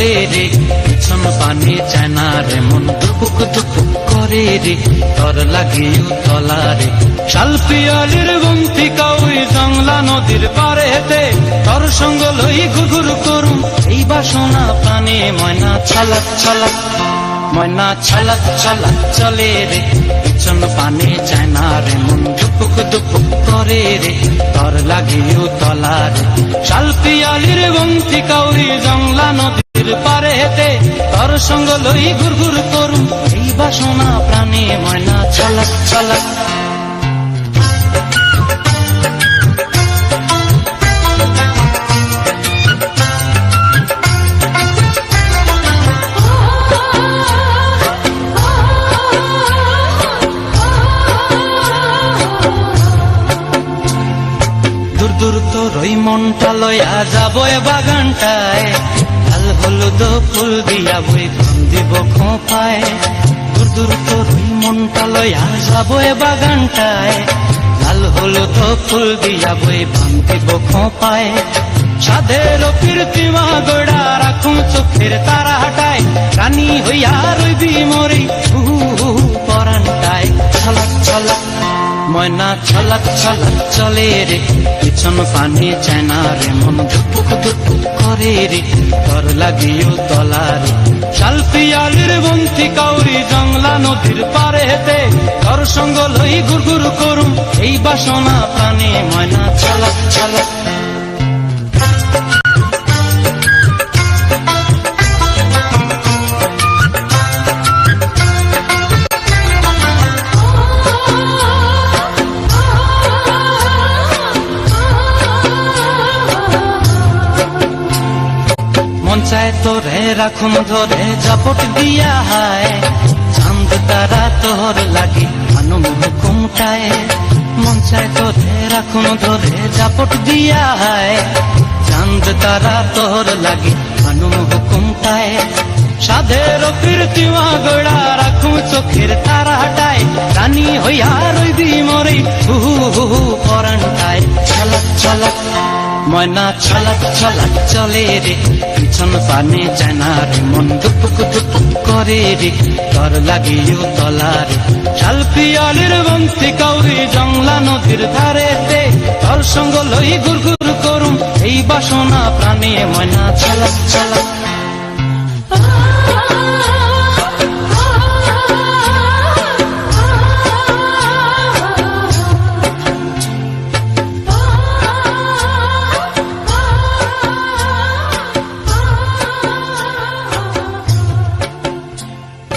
চলে রে, পিছন পানে চায় না রে, মন দুপুক দুপুক করে রে তর লাগে তলা রে। শাল পিয়ালির বন্তি কাউই জংলা নদীর পারে হেতে তর সঙ্গ লই ঘুরঘুর করুম, এই বাসনা প্রাণে ময়না ছলাক ছলাক ময়না ছলাক ছলাক চলে রে। পিছন পানে চায় না রে, মন দুপুক দুপুক করে রে তর লাগে তলা রে। শাল পিয়ালির বন্তি কাউরি জংলা নদীর পারে হেতে তর সঙ্গ লই ঘুরঘুর করুম, এই বাসনা প্রাণে ময়না ছলাক ছলাক দূর দূর তো রই মনটা লয়া যাব বাগানটায়। হলুদ ফুল দিয়া বই দিব খোঁপায়। দূর দূর তো রই মনটা লয়া যাব এ বাগানটায়। লাল হলুদ ফুল দিয়া বই দিব খোঁপায়। সাধের কীর্তিমা গোড়া রাখুন চোখের তারা হাটায়। রানী হইয়া রইবি মরি পরানটায়। ছলাক ছলাক, ময়না, ছলাক ছলাক, চলে রে। পিছন পানি চায় না রে মন দুপুক দুপুক করে রে তর লাগিও তলার। রে শাল বন্তি কাউরি জংলা নদীর পারে হেতে তর সঙ্গ লই গুরগুর করুম, এই বাসনা প্রাণে ময়না ছলাক ছলাক মন চায় তোরে রাখুন ধরে জাপট দিয়া হায়। চাঁদ, তারা তোর লাগে মানুষ হুকুমটায় মন চায় তোরে রাখুন ধরে জাপট দিয়া হায়। চাঁদ, তারা তোর লাগে মানুষ হুকুমটায় সাধের কীর্তিমা গোড়া রাখুন চোখের তারা হাটায় রানী হইয়া রইবি মরে, হু হু হু ছলাক ময়না ছলাক ছলাক চলে রে, পিছন পানে যায় রে, মন দুপুক দুপুক করে রে, তর লাগিও তলা রে। শাল পিয়ালির বন্তি কাউরি জংলা নদীর ধারে তে তর সঙ্গ লই গুরগুর করুম, এই বাসনা প্রাণে ময়না ছলাক ছলাক